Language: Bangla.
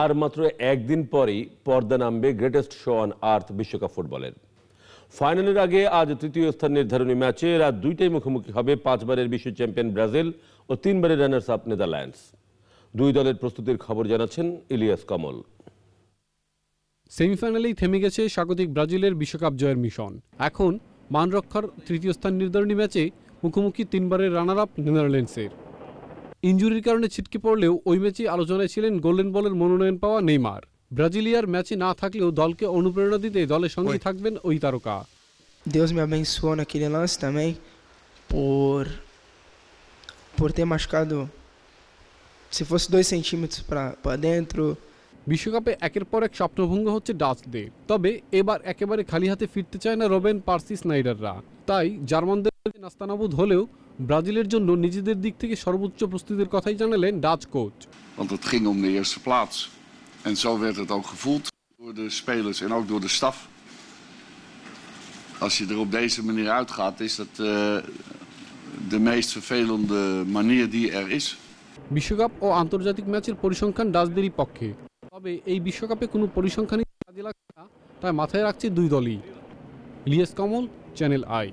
আর মাত্র একদিন পরেই পর্দা নামবে গ্রেটেস্ট শো অন আর্থ বিশ্বকাপ ফুটবলের। ফাইনালের আগে আজ তৃতীয় স্থান নির্ধারণী ম্যাচে রাত দুইটাই মুখোমুখি হবে পাঁচবারের বিশ্ব চ্যাম্পিয়ন ব্রাজিল ও তিনবারের রানার্স আপ নেদারল্যান্ডস। দুই দলের প্রস্তুতির খবর জানাচ্ছেন ইলিয়াস কমল। সেমিফাইনালেই থেমে গেছে স্বাগতিক ব্রাজিলের বিশ্বকাপ জয়ের মিশন। এখন মান রক্ষার তৃতীয় স্থান নির্ধারণী ম্যাচে মুখোমুখি তিনবারের রানার আপ নেদারল্যান্ডসের। ইঞ্জুরির কারণে ছিটকে পড়লেও ওই ম্যাচে আলোচনায় ছিলেন গোল্ডেন বলের মনোনয়ন পাওয়া নেইমার। ব্রাজিলিয়ার ম্যাচে না থাকলেও দলকে অনুপ্রেরণা দিতে দলের সঙ্গেই থাকবেন ওই তারকা। Deus me abençoou naquele lance também por por ter machucado se fosse dois centímetros para dentro. বিশ্বকাপে একের পর এক স্বপ্নভঙ্গ হচ্ছে ডাচদের তবে এবার একেবারে খালি হাতে ফিরতে চায় না রবেন পার্সি স্নাইডাররা। তাই জার্মানদের নাস্তানাবুদ হলেও ব্রাজিলের জন্য নিজেদের দিক থেকে সর্বোচ্চ প্রস্তুতির কথাই জানালেন Dutch coach. Als je er op deze manier uitgaat, is dat uh, de meest vervelende manier die er is. বিশ্বকাপ ও আন্তর্জাতিক ম্যাচের পরিসংখ্যান ডাচদেরই পক্ষে। তবে এই বিশ্বকাপে কোনো পরিসংখ্যানই কাজে লাগছে না তাই মাথায় রাখছে দুই দলই। লিএস কমল চ্যানেল আই